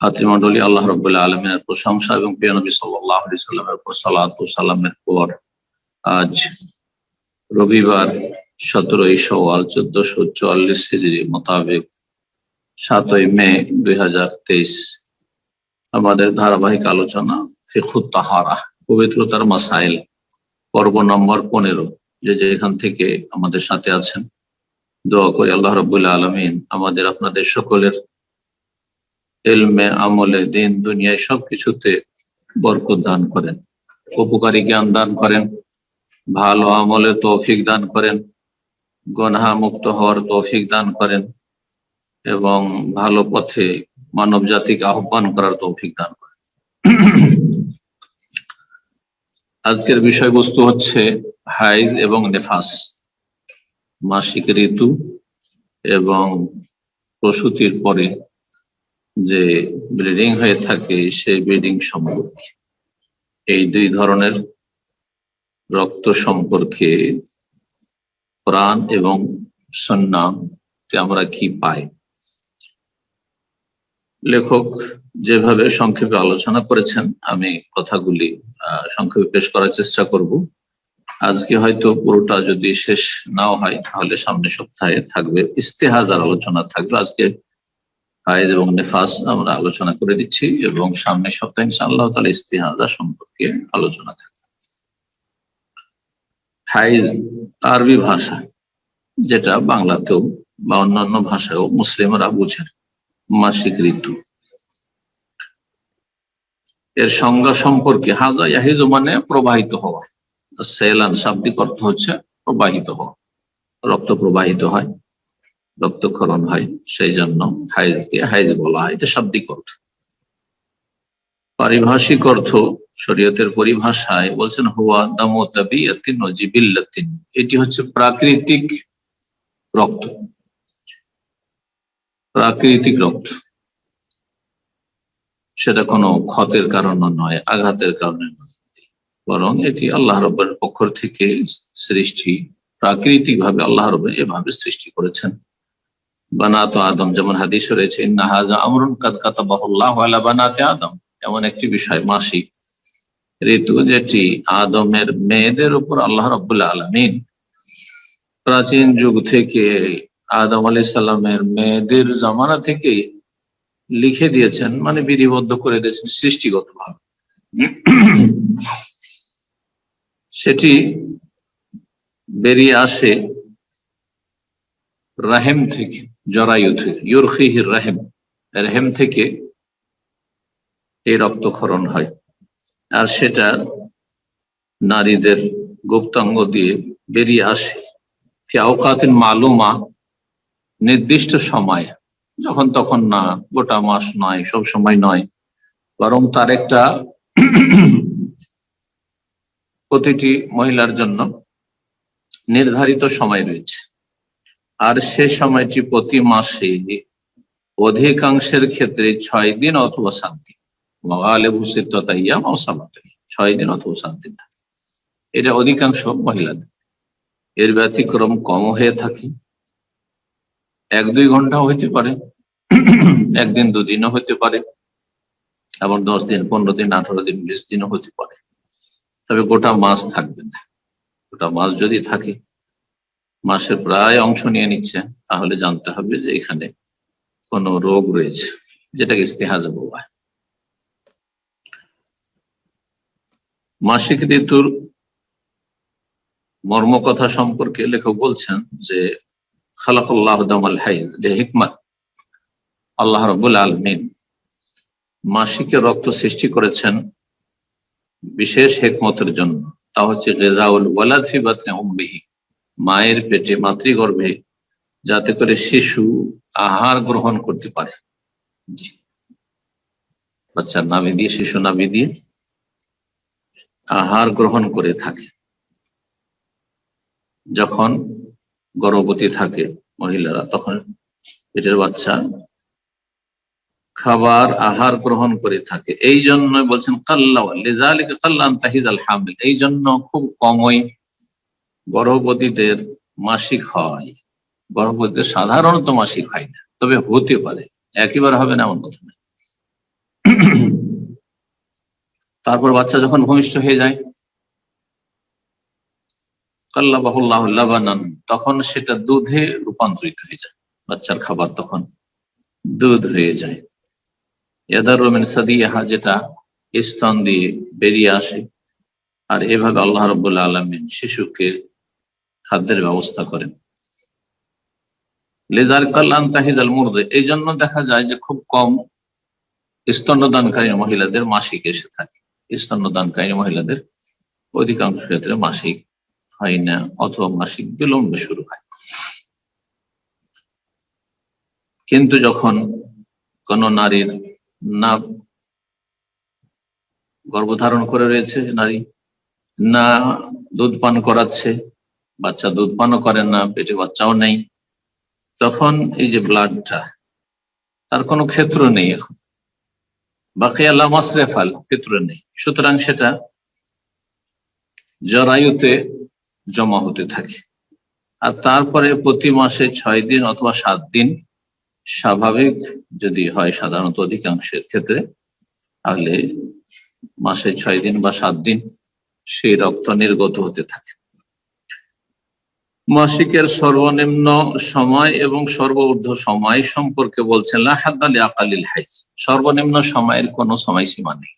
ভাতৃমন্ডলী আল্লাহ রবুল্লাহ আলমিনের প্রশংসা এবং প্রিয় নবী সাল্লাহ সাল্লামের উপর সালাত সালামের পর আজ রবিবার সতেরোই সওয়াল চোদ্দশো চুয়াল্লিশ হিজড়ি মোতাবেক সাতই মে দুই হাজার তেইশ। আমাদের ধারাবাহিক আলোচনা ফিখুত তাহারা, পবিত্রতার মাসাইল, পর্ব নম্বর পনেরো, যে যেখান থেকে আমাদের সাথে আছেন। দোয়া করি আল্লাহ রবুল্লাহ আলমিন আমাদের আপনাদের সকলের এলমে আমলে, দিন, দুনিয়ায় সবকিছুতে বরকত দান করেন। উপকারী জ্ঞান দান করেন। ভালো আমলে তৌফিক দান করেন। গনহা মুক্ত হওয়ার তৌফিক দান করেন এবং ভালো পথে মানব জাতিকে আহ্বান করার তৌফিক দান করেন। আজকের বিষয়বস্তু হচ্ছে হাইজ এবং নেফাস। মাসিক ঋতু এবং প্রসূতির পরে যে ব্লিডিং হয়ে থাকে সেই ব্লিডিং সম্পর্কে। এই দুই ধরনের রক্ত সম্পর্কে প্রাণ এবং সন্নাম আমরা কি পাই? লেখক যেভাবে সংক্ষেপে আলোচনা করেছেন, আমি কথাগুলি সংক্ষেপে পেশ করার চেষ্টা করব। আজকে হয়তো পুরোটা যদি শেষ নাও হয়, তাহলে সামনে সপ্তাহে থাকবে। ইস্তেহাজার আলোচনা থাকবে। আজকে হাইজ এবং নেফাস আমরা আলোচনা করে দিচ্ছি এবং সামনে সপ্তাহে ইনশাআল্লাহ তালা ইস্তেহাজা সম্পর্কে আলোচনা থাকবে। হাইজ আরবি ভাষা, যেটা বাংলাতেও বা অন্যান্য ভাষায়ও মুসলিমরা বুঝেন, মাসিক ঋতু। এর সংজ্ঞা সম্পর্কে হাজা ইয়াহিজ মানে প্রবাহিত হওয়া। সেলান, শাব্দিক অর্থ হচ্ছে প্রবাহিত হওয়া, রক্ত প্রবাহিত হয়। রক্তক্ষরণ হয় সেই জন্য হাইজকে হাইজ বলা হয়। এটা শাব্দিক অর্থ। পারিভাষিক অর্থ শরীয়তের পরিভাষায় বলছেন, হুয়া দামোতাবিয়াতিন ও জিবিল্লাতিন। এটি হচ্ছে প্রাকৃতিক রক্ত। প্রাকৃতিক রক্ত। সেটা কোনো ক্ষতের কারণে নয়, আঘাতের কারণে নয়। বরং এটি আল্লাহ রবের পক্ষ থেকে সৃষ্টি প্রাকৃতিক ভাবে আল্লাহ রব এভাবে সৃষ্টি করেছেন। বানাত আদম। যেমন হাদিস রয়েছে আমরুন বানাতে আদম। এমন একটি বিষয়, মাসিক ঋতু যেটি আদমের মেয়েদের উপর আল্লাহ রবুল্লাহ আলমিন প্রাচীন যুগ থেকে আদম আলি সাল্লামের মেয়েদের জামানা থেকে লিখে দিয়েছেন মানে বিধিবদ্ধ করে দিয়েছেন সৃষ্টিগত ভাবে সেটি বেরিয়ে আসে রাহেম থেকে। জরায়ু থেকে ইউরখিহির রাহেম, রেহেম থেকে এই রক্তক্ষরণ হয়। আর সেটা নারীদের গুপ্তাঙ্গ দিয়ে বেরিয়ে আসে। ফিয়াউকাতিন মালুমা, নির্দিষ্ট সময়, যখন তখন না, গোটা মাস নয়, সব সময় নয়। বরং তার একটা প্রতিটি মহিলার জন্য নির্ধারিত সময় রয়েছে। আর সে সময়টি প্রতি মাসে অধিকাংশের ক্ষেত্রে ছয় দিন অথবা সাত দিন ছয় দিন অথবা সাত দিন থাকে। এটা অধিকাংশ মহিলাদের। এর ব্যতিক্রম কম হয়ে থাকে। এক দুই ঘণ্টা হইতে পারে। একদিন দুদিনও হতে পারে। আবার দশ দিন, পনেরো দিন, আঠারো দিন, বিশ দিনও হতে পারে। তবে গোটা মাস থাকবে না। গোটা মাস যদি থাকে মাসের প্রায় অংশ নিয়ে নিচ্ছে, তাহলে জানতে হবে যে এখানে কোনো রোগ রয়েছে, যেটাকে ইস্তেহাজে বলা মাসিক ঋতুর মর্ম কথা সম্পর্কে লেখক বলছেন যে, খালাকুল্লাহ আল্লাহ রবুল আলমিন মাসিকে রক্ত সৃষ্টি করেছেন বিশেষ হেকমতের জন্য। তা হচ্ছে রেজাউল ওয়ালাদ মায়ের পেটে মাতৃগর্ভে যাতে করে শিশু আহার গ্রহণ করতে পারে। বাচ্চার নামে দিয়ে শিশু নামে দিয়ে আহার গ্রহণ করে থাকে। যখন গর্ভবতী থাকে মহিলারা, তখন পেটের বাচ্চা খাবার আহার গ্রহণ করে থাকে। এই জন্য বলছেন কাল্লাম তাহিজ আল হামিল। এই জন্য খুব কমই গর্ভবতীদের মাসিক হয়। গর্ভবতীদের সাধারণত মাসিক হয় না, তবে হতে পারে। একইবার হবে না এমন কথা নেই তারপর বাচ্চা যখন ভূমিষ্ঠ হয়ে যায়, কাল্লাবাহুল্লাহ তখন সেটা দুধে রূপান্তরিত হয়ে যায়। বাচ্চার খাবার তখন দুধ হয়ে যায়। ইয়াদার রোমেন সাদিয়াহা, যেটা স্তন দিয়ে বেরিয়ে আসে। আর এভাবে আল্লাহ রবুল্লা আলমিন শিশুকে খাদ্যের ব্যবস্থা করেন। লেজার কাল্লান তাহিদ আল মুর্দে এই জন্য দেখা যায় যে খুব কম স্তন্যদানকারী মহিলাদের মাসিক এসে থাকে। স্তন্যদানকারী মহিলাদের অধিকাংশ ক্ষেত্রে মাসিক হয় না, অথবা মাসিক বিলম্বে শুরু হয়। কিন্তু যখন কোন নারীর না গর্ভধারণ করে রয়েছে নারী না দুধ পান করাচ্ছে বাচ্চা দুধ পানও করে না, পেটে বাচ্চাও নেই। তখন এই যে ব্লাডটা তার কোনো ক্ষেত্র নেই এখন। বাকি আল্লাহ মাসরেফাল ক্ষেত্র নেই। সুতরাং সেটা জরায়ুতে জমা হতে থাকে। আর তারপরে প্রতি মাসে ছয় দিন অথবা সাত দিন স্বাভাবিক যদি হয় সাধারণত অধিকাংশের ক্ষেত্রে, তাহলে মাসে ছয় দিন বা সাত দিন সেই রক্ত নির্গত হতে থাকে। মাসিকের সর্বনিম্ন সময় এবং সর্বঊর্ধ্ব সময় সম্পর্কে বলছেন লাহাদ্দালি আকালিল হাইজ সর্বনিম্ন সময়ের কোনো সময়সীমা নেই।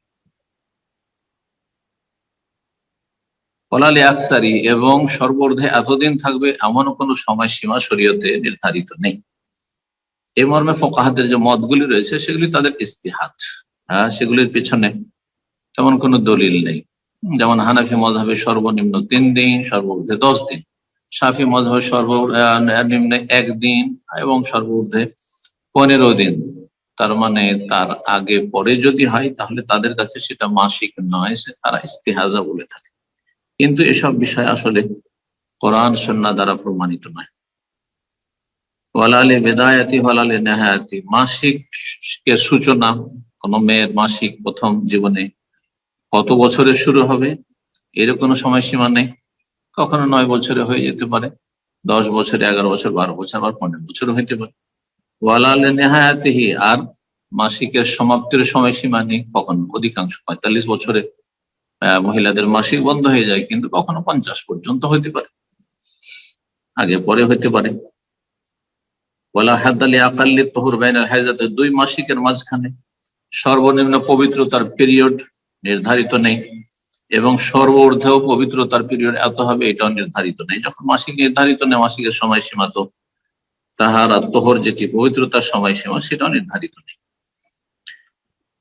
কলালি আকসারি এবং সর্বর্ধে এতদিন থাকবে এমন কোনো সময়সীমা শরীয়তে নির্ধারিত নেই। এ মর্মে ফোকাহাদের যে মতগুলি রয়েছে, সেগুলি তাদের ইস্তিহাত। হ্যাঁ সেগুলির পিছনে তেমন কোনো দলিল নেই। যেমন হানাফি মজাবে সর্বনিম্ন তিন দিন সর্বর্ধে দশ দিন। সাফি মজাবে সর্বনিম্নে একদিন এবং সর্বর্ধে পনেরো দিন। তার মানে তার আগে পরে যদি হয়, তাহলে তাদের কাছে সেটা মাসিক নয়, সে তারা ইস্তেহাজা বলে থাকে। কিন্তু এসব বিষয় আসলে কোরআন সন্না দ্বারা প্রমাণিত নয়। ওয়ালালে বেদায়াতি, ওয়ালালে নেহায়াতি। মাসিক সূচনা, কোন মেয়ের মাসিক প্রথম জীবনে কত বছরে শুরু হবে? এর কোনো সময়সীমা নেই। কখনো নয় বছরে হয়ে যেতে পারে, দশ বছরে, এগারো বছর, বারো বছর বা পনেরো বছর হইতে পারে। ওয়ালালে নেহায়াতিহি, আর মাসিকের সমাপ্তির সময়সীমা নেই কখন, অধিকাংশ পঁয়তাল্লিশ বছরে মহিলাদের মাসিক বন্ধ হয়ে যায়, কিন্তু কখনো পঞ্চাশ পর্যন্ত হইতে পারে। আগে পরে হইতে পারে। বলা হাদালি আকাল্লি তহুর বাইনের হাইজাতে দুই মাসিকের মাঝখানে সর্বনিম্ন পবিত্রতার পিরিয়ড নির্ধারিত নেই। এবং সর্বর্ধেও পবিত্রতার পিরিয়ড এত হবে এটাও নির্ধারিত নেই। যখন মাসিক নির্ধারিত নেই, মাসিকের সময়সীমা তো তাহার আত্মহর যেটি পবিত্রতার সময়সীমা, সেটাও নির্ধারিত নেই।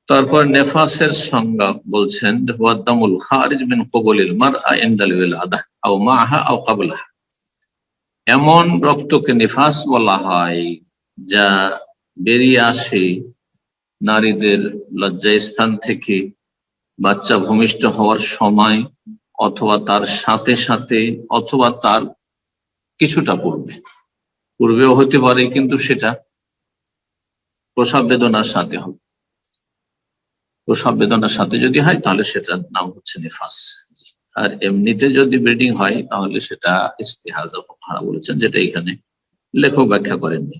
তারপর নেফাসের সংজ্ঞা বলছেন ওয়াদ্দামুল মার আদা আও এমন রক্তকে নেফাস বলা হয়, যা বেরিয়ে আসে নারীদের লজ্জাস্থান থেকে বাচ্চা ভূমিষ্ঠ হওয়ার সময় অথবা তার সাথে সাথে অথবা তার কিছুটা পূর্বে। পূর্বেও হতে পারে, কিন্তু সেটা প্রসাব বেদনার সাথে হবে। প্রসাব বেদনার সাথে যদি হয়, তাহলে সেটার নাম হচ্ছে নেফাস। আর এমনিতে যদি ব্রিডিং হয়, তাহলে সেটা ইস্তেহাজা বলেছেন, যেটা এখানে লেখক ব্যাখ্যা করেননি।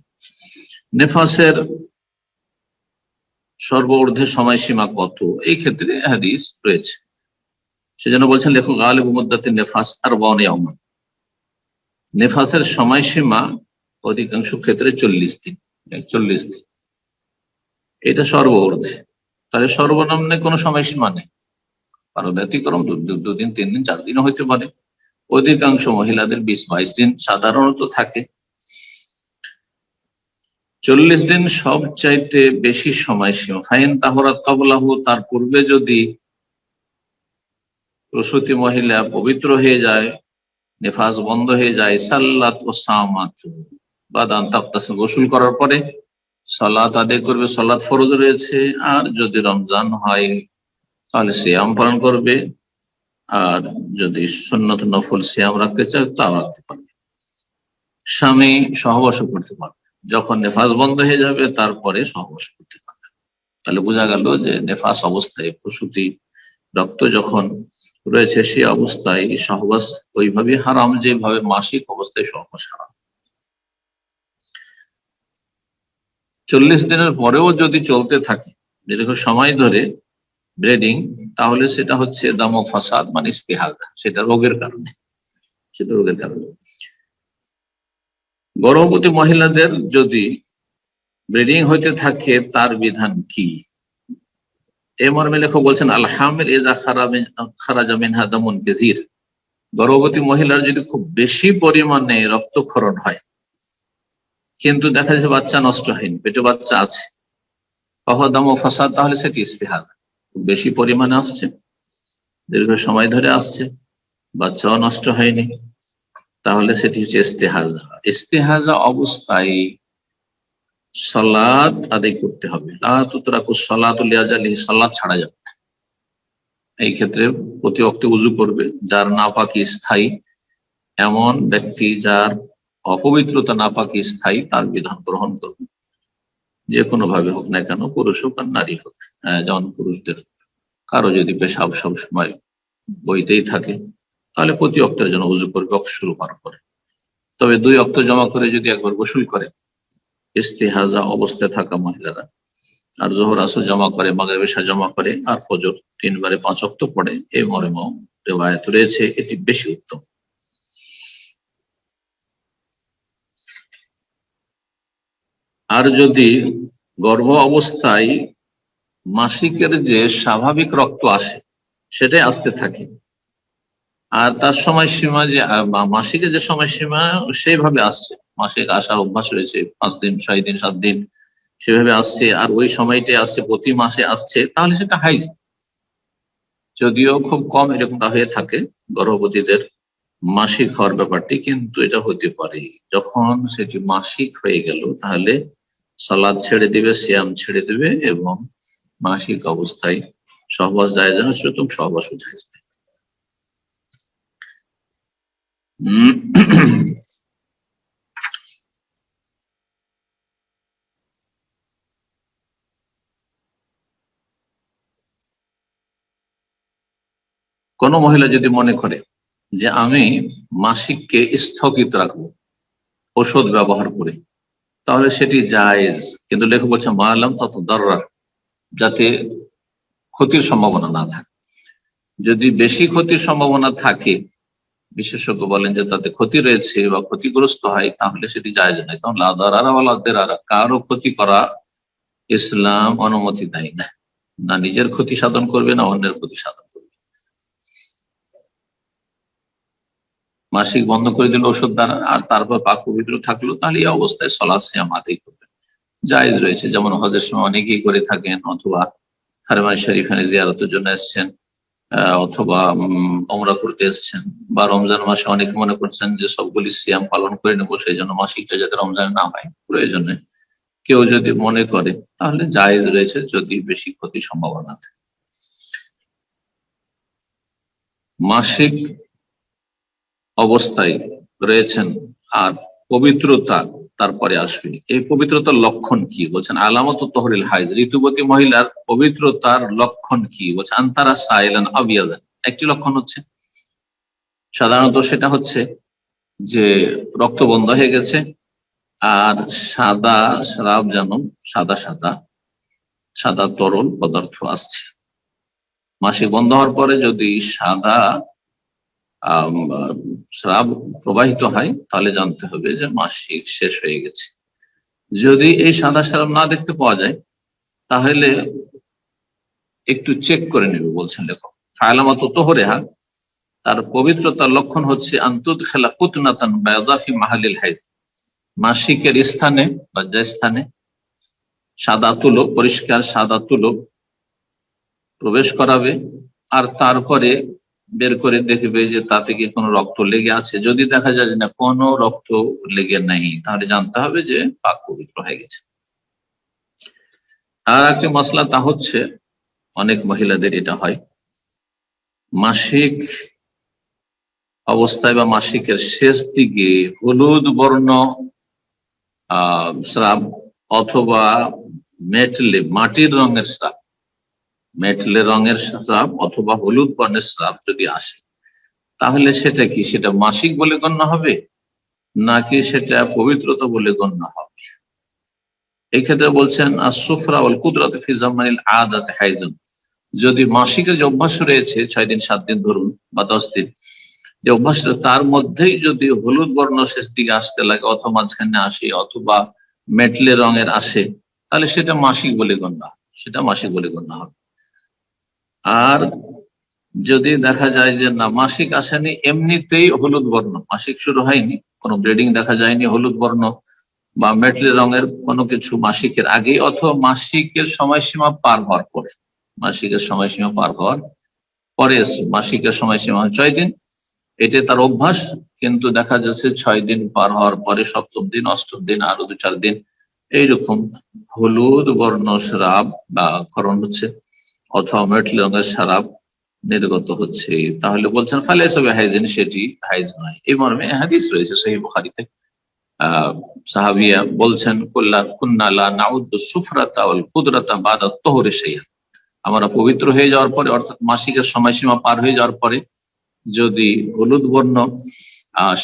নেফাসের সর্বর্ধে সময়সীমা কত? এই ক্ষেত্রে হাদিস রয়েছে। সেজন্য বলছেন, লেখক গালিব মুদাতে নেফাস আর বনে অমন নেফাসের সময়সীমা অধিকাংশ ক্ষেত্রে চল্লিশ দিন চল্লিশ দিন। এটা সর্ব সর্বর্ধে তাহলে সর্বনিম্নে কোনো সময়সীমা নেই। কারণ ব্যতিক্রম দুদিন, তিন দিন, চার দিনও হইতে পারে। অধিকাংশ মহিলাদের বিশ বাইশ দিন সাধারণত থাকে। চল্লিশ দিন সবচাইতে বেশি সময় সীমা ফাইন তাহরাত কাবলাহু, তার পূর্বে যদি প্রসূতি মহিলা পবিত্র হয়ে যায়, নেফাস বন্ধ হয়ে যায়, সাল্লাত ও সামাত বাদান তাপ্তাসে গোসল করার পরে সালাত আদায় করবে, সালাত ফরজ রয়েছে, আর যদি রমজান হয়, তাহলে সিয়াম পালন করবে, আর যদি সন্ন্যত নফল সিয়াম রাখতে চায়, তাও রাখতে পারবে। স্বামী সহবাস করতে পারবে। যখন নেফাস বন্ধ হয়ে যাবে, তারপরে সহবাস করতে পারবে। তাহলে বোঝা গেল যে নেফাস অবস্থায় প্রসূতি রক্ত যখন রয়েছে, সে অবস্থায় সহবাস ওইভাবে হারাম যেভাবে মাসিক অবস্থায় সহবাস হারাম। চল্লিশ দিনের পরেও যদি চলতে থাকে, দীর্ঘ সময় ধরে ব্লিডিং, তাহলে সেটা হচ্ছে দাম ফাসাদ মানে ইস্তেহাল, সেটা রোগের কারণে। সেটা রোগের কারণে। গর্ভবতী মহিলাদের যদি ব্লিডিং হইতে থাকে, তার বিধান কি? এ মর্মে লেখক বলছেন আলহামের এজা খারাজা মিনহা দামুন কেজির গর্ভবতী মহিলার যদি খুব বেশি পরিমাণে রক্তক্ষরণ হয়, কিন্তু দেখা যাচ্ছে বাচ্চা নষ্ট হয়নি, পেটে বাচ্চা আছে দাম ও ফাসাদ, তাহলে সেটি ইস্তেহাজ। খুব বেশি পরিমাণে আসছে, দীর্ঘ সময় ধরে আসছে, বাচ্চাও নষ্ট হয়নি তাহলে সেটি হচ্ছে ইস্তেহাজা। ইস্তেহাজা অবস্থায় সলাদ আদায় করতে হবে। সলাদ ছাড়া যাবে এই ক্ষেত্রে প্রতি অক্টে উজু করবে। যার নাপাকি স্থায়ী, এমন ব্যক্তি যার অপবিত্রতা না নাপাকি স্থায়ী, তার বিধান গ্রহণ করবে। যে কোনো ভাবে হোক না কেন, পুরুষ হোক আর নারী হোক হ্যাঁ যেমন পুরুষদের। কারও যদি পেশাব সব সময় বইতেই থাকে তাহলে প্রতি অক্টের জন্য উজু করবে অক্ট শুরু করার পরে। তবে দুই অক্ট জমা করে যদি একবার গোসল করে, ইস্তেহাজা অবস্থায় থাকা মহিলারা, আর জোহর আসর জমা করে মাগরেবেশা জমা করে, আর ফজর তিনবারে পাঁচ অক্ট পড়ে এই মরেম রেবায়ত রয়েছে, এটি বেশি উত্তম। আর যদি গর্ভ অবস্থায় মাসিকের যে স্বাভাবিক রক্ত আসে, সেটাই আসতে থাকে আর তার সময়সীমা যে মাসিকের যে সময়সীমা সেইভাবে আসছে। মাসিক আসার অভ্যাস রয়েছে, পাঁচ দিন, ছয় দিন, সাত দিন, সেভাবে আসছে। আর ওই সময়টাই আসছে, প্রতি মাসে আসছে, তাহলে সেটা হাইজ। যদিও খুব কম এরকমটা হয়ে থাকে গর্ভবতীদের মাসিক হওয়ার ব্যাপারটি, কিন্তু এটা হতে পারে। যখন সেটি মাসিক হয়ে গেল, তাহলে সালাদ ছেড়ে দিবে, সিয়াম ছেড়ে দিবে এবং মাসিক অবস্থায় সহবাস যায় যেন সেরকম সহবাসও যায়। কোন মহিলা যদি মনে করে যে আমি মাসিককে স্থগিত রাখব, ওষুধ ব্যবহার করে, তাহলে সেটি জায়েজ। কিন্তু লেখক বলছে মারলাম তত দররার যাতে ক্ষতির সম্ভাবনা না থাকে। যদি বেশি ক্ষতির সম্ভাবনা থাকে বিশেষজ্ঞ বলেন যে তাতে ক্ষতি রয়েছে বা ক্ষতিগ্রস্ত হয়, তাহলে সেটি যায় নয়। কারণ লাদারা কারও ক্ষতি করা ইসলাম অনুমতি দেয় না। না নিজের ক্ষতি সাধন করবে, না অন্যের ক্ষতি সাধন করবে। মাসিক বন্ধ করে দিল ওষুধ দ্বারা আর তারপর পাক পবিত্র থাকল, তাহলে এই অবস্থায় সলা সিয়াম আদায় করবে জায়েজ রয়েছে, যেমন হজের সময় অনেকেই করে থাকেন, অথবা হারমান শরীফানে জিয়ারতের জন্য এসছেন। অথবা অমরা করতে এসছেন বা রমজান মাসে অনেকে মনে করছেন যে সবগুলি সিয়াম পালন করে নেব, সেই জন্য মাসিকটা যাতে রমজান না হয়, প্রয়োজনে। কেউ যদি মনে করে, তাহলে জায়েজ রয়েছে যদি বেশি ক্ষতির সম্ভাবনা থাকে। মাসিক অবস্থায় রয়েছেন আর পবিত্রতা তারপরে আসবে। এই পবিত্রতার লক্ষণ কি? বলছেন, আলামত তহরিল হাইজ ঋতুবতী মহিলার পবিত্রতার লক্ষণ কি? বলছে, আন্তারা সাইলান আবিয়াজান একটি লক্ষণ হচ্ছে, সাধারণত সেটা হচ্ছে যে রক্ত বন্ধ হয়ে গেছে আর সাদা শ্রাব যেন, সাদা সাদা সাদা তরল পদার্থ আসছে। মাসিক বন্ধ হওয়ার পরে যদি সাদা স্রাব প্রবাহিত হয়, তাহলে জানতে হবে যে মাসিক শেষ হয়ে গেছে। যদি এই সাদা স্রাব না দেখতে পাওয়া যায়, তাহলে একটু চেক করে নেবে, বলছেন লেখক। ফায়লামাত তোহরেহা, তার পবিত্রতার লক্ষণ হচ্ছে, আন্তুদ খেলা কুতনাতান বায়দাফি মাহালিল হাইজ। মাসিকের স্থানে লজ্জা স্থানে সাদা তুলো, পরিষ্কার সাদা তুলো প্রবেশ করাবে, আর তারপরে বের করে দেখবে যে তাতে কি কোনো রক্ত লেগে আছে? যদি দেখা যায় না, কোনো রক্ত লেগে নাই, তাহলে জানতে হবে যে পাক পবিত্র হয়ে গেছে। আর একটি মশলা তা হচ্ছে, অনেক মহিলাদের এটা হয়। মাসিক অবস্থায় বা মাসিকের শেষ দিকে হলুদ বর্ণ, আহ, স্রাব অথবা মেটলে মাটির রঙের স্রাব মেটলে রঙের স্রাব অথবা হলুদ বর্ণের স্রাব যদি আসে, তাহলে সেটা কি? সেটা মাসিক বলে গণ্য হবে? নাকি সেটা পবিত্রতা বলে গণ্য হবে? এই ক্ষেত্রে বলছেন আসুফরা ওল কুদরত আদাত হাইজন যদি মাসিকের যে অভ্যাস রয়েছে, ছয় দিন, সাত দিন ধরুন বা দশ দিন, যে অভ্যাস তার মধ্যেই যদি হলুদ বর্ণ শেষ দিকে আসতে লাগে অথবা মাঝখানে আসে অথবা মেটলে রঙের আসে, তাহলে সেটা মাসিক বলে গণ্য সেটা মাসিক বলে গণ্য হবে। আর যদি দেখা যায় যে না, মাসিক আসেনি, এমনিতেই হলুদ বর্ণ। মাসিক শুরু হয়নি, কোনো ব্লিডিং দেখা যায়নি হলুদ বর্ণ বা মেটলি রঙের কোনো কিছু মাসিকের আগে অথবা মাসিকের সময়সীমা পার হওয়ার পরে। মাসিকের সময়সীমা পার হওয়ার পরে মাসিকের সময়সীমা ছয় দিন। এটা তার অভ্যাস, কিন্তু দেখা যাচ্ছে ছয় দিন পার হওয়ার পরে সপ্তম দিন, অষ্টম দিন আরও দু চার দিন, এইরকম হলুদ বর্ণ, শ্রাব বা ক্ষরণ হচ্ছে। অথবা মেটলি রঙের সারাব নির্গত হচ্ছে। তাহলে বলছেন, ফালে সবে হাইজেন সেটি হাইজ নয়। এই মর্মে হাদিস রয়েছে সেই বুখারিতে। সাহাবিয়া বলছেন, কুল্লা কুন্নালা নাউদ্দ সুফরাতা ওয়াল কুদরাতা বাদা তোহরে সেইয়া আমরা পবিত্র হয়ে যাওয়ার পরে, অর্থাৎ মাসিকের সময়সীমা পার হয়ে যাওয়ার পরে, যদি হলুদ বর্ণ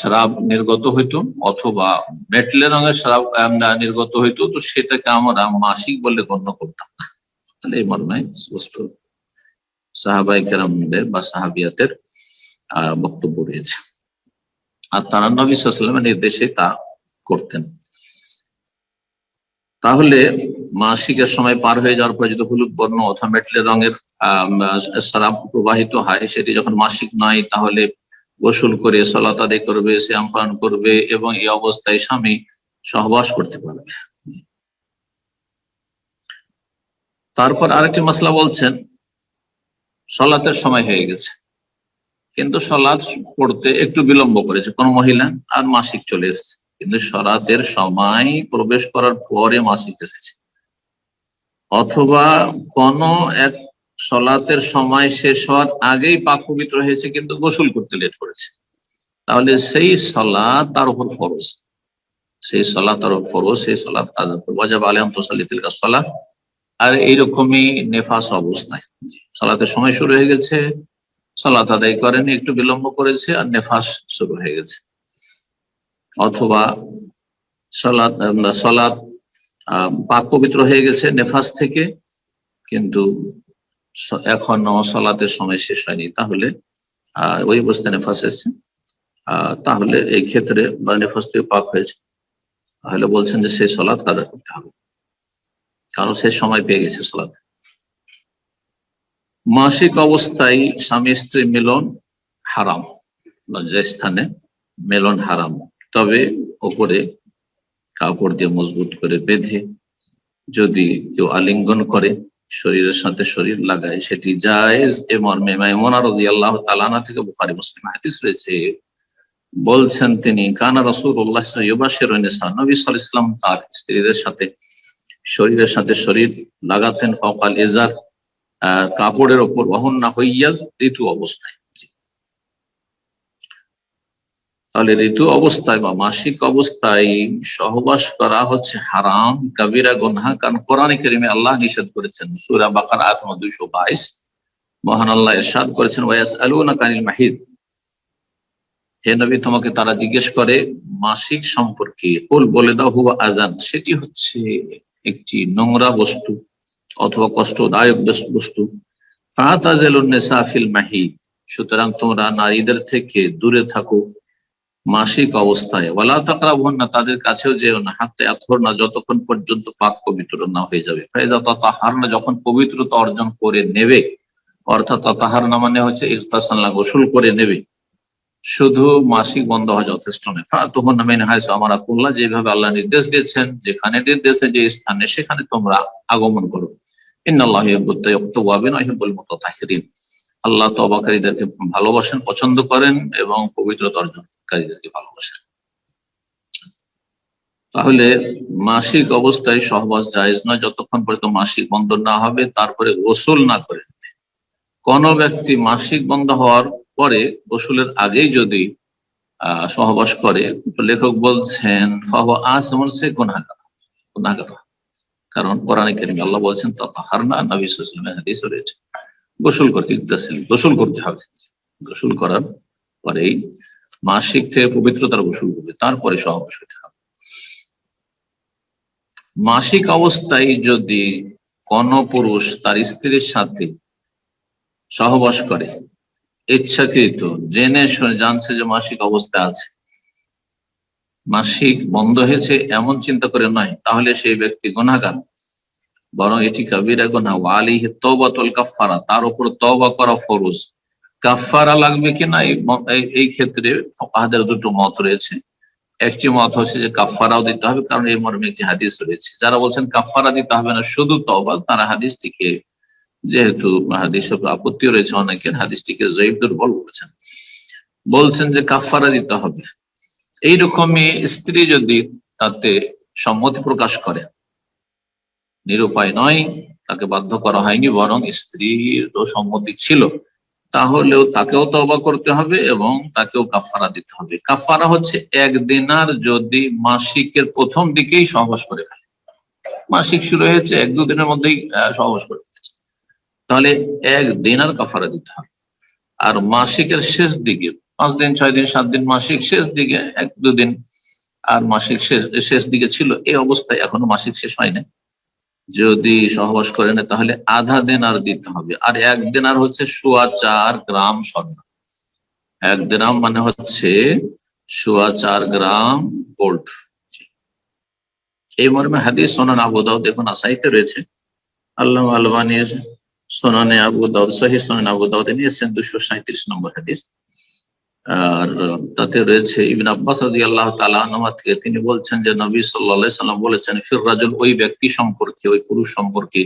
শরাব নির্গত হইতো, অথবা মেটলে রঙের শরাব নির্গত হইতো, তো সেটাকে আমরা মাসিক বলে গণ্য করতাম। না তাহলে এই মর্মে স্পষ্ট সাহাবাই কেরামদের বা সাহাবিয়াতের আহ বক্তব্য রয়েছে। আর তারা নবী নির্দেশে তা করতেন। তাহলে মাসিকের সময় পার হয়ে যাওয়ার পর যদি হলুদ বর্ণ অথবা মেটলে রঙের সারাপ প্রবাহিত হয়, সেটি যখন মাসিক নয়, তাহলে গোসল করে, সলাত আদায় করবে শ্যাম পালন করবে এবং এই অবস্থায় স্বামী সহবাস করতে পারবে। তারপর আরেকটি মশলা বলছেন, সলাতের সময় হয়ে গেছে। কিন্তু সলাদ পড়তে একটু বিলম্ব করেছে। কোন মহিলা আর মাসিক চলে এসছে। কিন্তু সলাতের সময় প্রবেশ করার পরে মাসিক এসেছে। অথবা কোন এক সলাতের সময় শেষ হওয়ার আগেই পাক পবিত্র হয়েছে, কিন্তু গোসল করতে লেট করেছে। তাহলে সেই সলা তার উপর ফরজ। সেই সলা তার উপর ফরজ, সেই সলা তাজা করব আলহাম তোসালিতিল সলা আর এইরকমই নেফাস অবস্থায়। সালাতের সময় শুরু হয়ে গেছে, সালাত আদায় করেনি, একটু বিলম্ব করেছে আর নেফাস শুরু হয়ে গেছে। অথবা সলাৎ সলাৎ পাক পবিত্র হয়ে গেছে নেফাস থেকে, কিন্তু এখনও সলাতের সময় শেষ হয়নি। তাহলে ওই অবস্থায় নেফাস এসছে। তাহলে এই ক্ষেত্রে বা নেফাস থেকে পাক হয়েছে। তাহলে বলছেন যে সেই সলাৎ কাজা করতে হবে। কারণ সে সময় পেয়ে গেছে সলাৎ মাসিক অবস্থায় স্বামী স্ত্রী মিলন হারাম লজ্জা স্থানে মেলন হারাম। তবে ওপরে কাপড় দিয়ে মজবুত করে বেঁধে যদি কেউ আলিঙ্গন করে, শরীরের সাথে শরীর লাগায়, সেটি জায়েজ এ মর্মে আল্লাহ তালানা থেকে বুখারি মুসলিম হাদিস রয়েছে। বলছেন তিনি, কানা রসুল উল্লাহ নবী সাল ইসলাম তার স্ত্রীদের সাথে শরীরের সাথে শরীর লাগাতেন ফকাল এজার কাপড়ের ওপর বহন না হইয়া ঋতু অবস্থায়। তাহলে ঋতু অবস্থায় বা মাসিক অবস্থায় সহবাস করা হচ্ছে হারাম। কাবিরা গনহা, কারণ কোরআনে কেরিমে আল্লাহ নিষেধ করেছেন। সুরা বাকার আত্ম দুইশো বাইশ। মহান আল্লাহ এরশাদ করেছেন ওয়াস আলুনা কানিল মাহিদ। হে নবী, তোমাকে তারা জিজ্ঞেস করে মাসিক সম্পর্কে। কুল বলে দাও, হুয়া আজান সেটি হচ্ছে একটি নোংরা বস্তু অথবা কষ্টদায়ক বস্তু। ফাতাজেলুন্নেসাফিল মাহিদ। সুতরাং তোমরা নারীদের থেকে দূরে থাকো মাসিক অবস্থায়। ওয়ালা তাকরাব না তাদের কাছেও যেও না। হাতে আথর না যতক্ষণ পর্যন্ত পাক পবিত্র না হয়ে যাবে। ফায়দা তাহার না যখন পবিত্রতা অর্জন করে নেবে, অর্থাৎ তাহার না মানে হচ্ছে ইফতাসাল্লাহ গোসল করে নেবে। শুধু মাসিক বন্ধ হওয়া যথেষ্ট নয়। তখন নামে হাইস আমার আকুল্লাহ যেভাবে আল্লাহ নির্দেশ দিয়েছেন, যেখানে নির্দেশে যে স্থানে, সেখানে তোমরা আগমন করো। আল্লাহ তবাকারীদেরকে ভালোবাসেন, পছন্দ করেন এবং পবিত্রতা অর্জনকারীদেরকে ভালোবাসেন। তাহলে মাসিক অবস্থায় সহবাস জায়েজ নয়, যতক্ষণ পর্যন্ত মাসিক বন্ধ না হবে, তারপরে গোসল না করে কোন ব্যক্তি মাসিক বন্ধ হওয়ার পরে গোসলের আগেই যদি সহবাস করে লেখক বলছেন কারণ কোরআন করিম আল্লাহ বলছেন তাহার না নবী হাদিস রয়েছে। গোসল করতে গোসল করতে হবে। গোসল করার পরেই মাসিক থেকে পবিত্রতার গোসল করবে, তারপরে সহবাস হতে হবে। মাসিক অবস্থায় যদি কোন পুরুষ তার স্ত্রীর সাথে সহবাস করে ইচ্ছাকৃত, জেনে শুনে জানছে যে মাসিক অবস্থা আছে। মাসিক বন্ধ হয়েছে এমন চিন্তা করে নয়, তাহলে সেই ব্যক্তি গুণাগার বরং এটি কাবিরা গোনা আলী তবাতল কাফারা তার উপর তবা করা ফরজ। কাফারা লাগবে কিনা এই ক্ষেত্রে ফকাহাদের দুটো মত রয়েছে। একটি মত হচ্ছে যে কাফারাও দিতে হবে, কারণ এই মর্মে একটি হাদিস রয়েছে। যারা বলছেন কাফারা দিতে হবে না, শুধু তবা তারা হাদিসটিকে যেহেতু হাদিস আপত্তি রয়েছে, অনেকের হাদিসটিকে জয়ীব দুর্বল বলেছেন। বলছেন যে কাফারা দিতে হবে। এইরকমই স্ত্রী যদি তাতে সম্মতি প্রকাশ করে, নিরুপায় নয়, তাকে বাধ্য করা হয়নি, বরং স্ত্রীর সম্মতি ছিল, তাহলেও তাকেও তবা করতে হবে এবং তাকেও কাফারা দিতে হবে। কাফারা হচ্ছে একদিনার যদি মাসিকের প্রথম দিকেই সহবাস করে ফেলে। মাসিক শুরু হয়েছে এক দুদিনের মধ্যেই সহবাস করে তাহলে এক দিনার কাফারা দিতে হবে। আর মাসিকের শেষ দিকে, পাঁচ দিন, ছয় দিন, সাত দিন মাসিক শেষ দিকে, এক দুদিন আর মাসিক শেষ শেষ দিকে ছিল এই অবস্থায় এখনও মাসিক শেষ হয় না যদি সহবাস করে না তাহলে আধা দেনার দিতে হবে। আর এক দেনার হচ্ছে সোয়া চার গ্রাম স্বর্ণ এক গ্রাম মানে হচ্ছে সোয়া চার গ্রাম গোল্ড। এই মর্মে হাদিস সোনান আবু দাউদ দেখুন আসাইতে রয়েছে। আল্লাহ আলবানী সোনানে আবু দাউদ, সহি সোনান আবু দাউদ নিয়েছেন দুশো সাঁত্রিশ নম্বর হাদিস। আর তাতে রয়েছে ইবিন আব্বাস আল্লাহ তালা থেকে তিনি বলছেন যে, নবী সাল্লা সাল্লাম বলেছেন, ফির রাজুল ওই ব্যক্তি সম্পর্কে, ওই পুরুষ সম্পর্কে,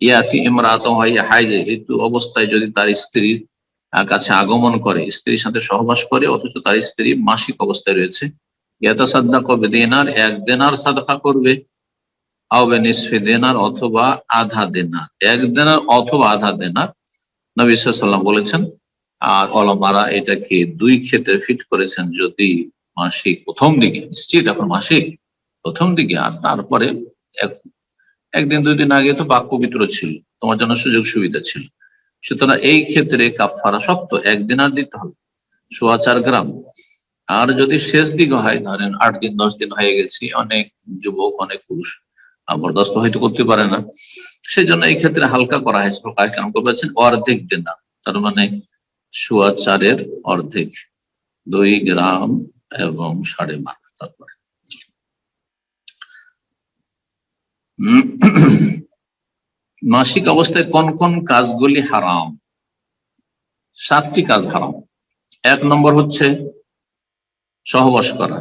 ইয়াতি ইমরাত হাইজে ঋতু অবস্থায় যদি তার স্ত্রীর কাছে আগমন করে, স্ত্রীর সাথে সহবাস করে, অথচ তার স্ত্রী মাসিক অবস্থায় রয়েছে ইয়াতা সাদ্দা কবে দেনার এক দেনার সাদকা করবে। নিসফে দেনার অথবা আধা দেনার, এক দেনার অথবা আধা দেনার। নবী সাল্লাম বলেছেন, আর অলমারা এটাকে দুই ক্ষেত্রে ফিট করেছেন যদি মাসিক প্রথম দিকে, নিশ্চিত এখন মাসিক প্রথম দিকে, আর তারপরে একদিন দুই দিন আগে তো বাক পবিত্র ছিল, তোমার জন্য সুযোগ সুবিধা ছিল। সুতরাং এই ক্ষেত্রে কাফারা শক্ত একদিন আর দিতে হবে, সোয়া চার গ্রাম। আর যদি শেষ দিকে হয়, ধরেন আট দিন, দশ দিন হয়ে গেছি, অনেক যুবক, অনেক পুরুষ বরদাস্ত হয়তো করতে পারে না। সেই জন্য এই ক্ষেত্রে হালকা করা হয়েছে প্রকাশ কেন করেছেন অর্ধেক দিন তার মানে সোয়া চারের অর্ধেক, দুই গ্রাম এবং সাড়ে বারো তারপরে। মাসিক অবস্থায় কোন কোন কাজগুলি হারাম? সাতটি কাজ হারাম। এক নম্বর হচ্ছে সহবাস করা,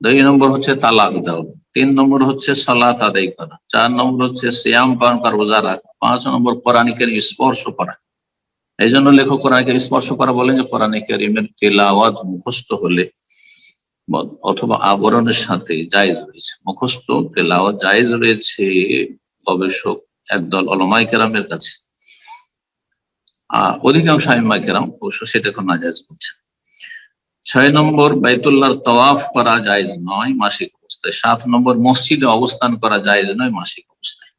দুই নম্বর হচ্ছে তালাক দাও তিন নম্বর হচ্ছে সালাত আদায় করা, চার নম্বর হচ্ছে শ্যাম পান করা, রোজা রাখা, পাঁচ নম্বর কোরআনিকের স্পর্শ করা। এই জন্য লেখক কোরআনকে স্পর্শ করা বলেন যে কোরআনে করিমের তেলাওয়াত মুখস্থ হলে অথবা আবরণের সাথে জায়জ রয়েছে। মুখস্থ, তেলাওয়াত জায়জ রয়েছে গবেষক একদল অলমাই কেরামের কাছে। আহ অধিকাংশ আইমাই কেরাম অবশ্য সেটা এখন নাজায়জ করছে ছয় নম্বর বাইতুল্লাহর তওয়াফ করা জায়জ নয় মাসিক অবস্থায়। সাত নম্বর মসজিদে অবস্থান করা জায়জ নয় মাসিক অবস্থায়।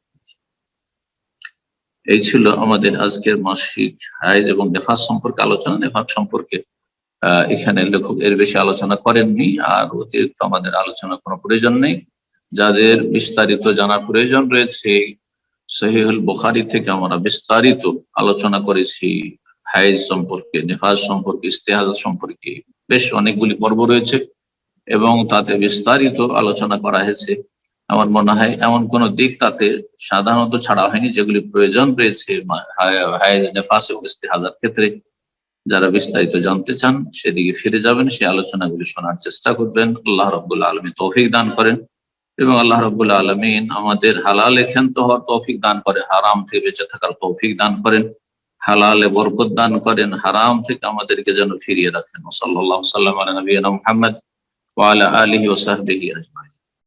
এই ছিল আমাদের আজকের মাসিক হাইজ এবং নেফাজ সম্পর্কে আলোচনা। নেফাক সম্পর্কে এখানে লেখক এর বেশি আলোচনা করেননি আর অতিরিক্ত আমাদের আলোচনা কোনো প্রয়োজন নেই। যাদের বিস্তারিত জানার প্রয়োজন রয়েছে, সহিহুল বুখারি থেকে আমরা বিস্তারিত আলোচনা করেছি হাইজ সম্পর্কে নেফাজ সম্পর্কে, ইস্তেহাজ সম্পর্কে। বেশ অনেকগুলি পর্ব রয়েছে এবং তাতে বিস্তারিত আলোচনা করা হয়েছে। আমার মনে হয় এমন কোন দিক তাতে সাধারণত ছাড়া হয়নি, যেগুলি প্রয়োজন রয়েছে ইস্তেহাজার ক্ষেত্রে। যারা বিস্তারিত জানতে চান, সেদিকে ফিরে যাবেন, সেই আলোচনাগুলি শোনার চেষ্টা করবেন। আল্লাহ রব্বুল্লা আলমী তৌফিক দান করেন। এবং আল্লাহ রব্বুল্লা আলমিন আমাদের হালাল এখান্ত হওয়ার তৌফিক দান করে, হারাম থেকে বেঁচে থাকার তৌফিক দান করেন। হালালে বরকত দান করেন, হারাম থেকে আমাদেরকে যেন ফিরিয়ে রাখেন। সাল্লাহ সাল্লাম নবীনা মোহাম্মদ ওয়ালা আলহি ওসাহবিহি আজমাই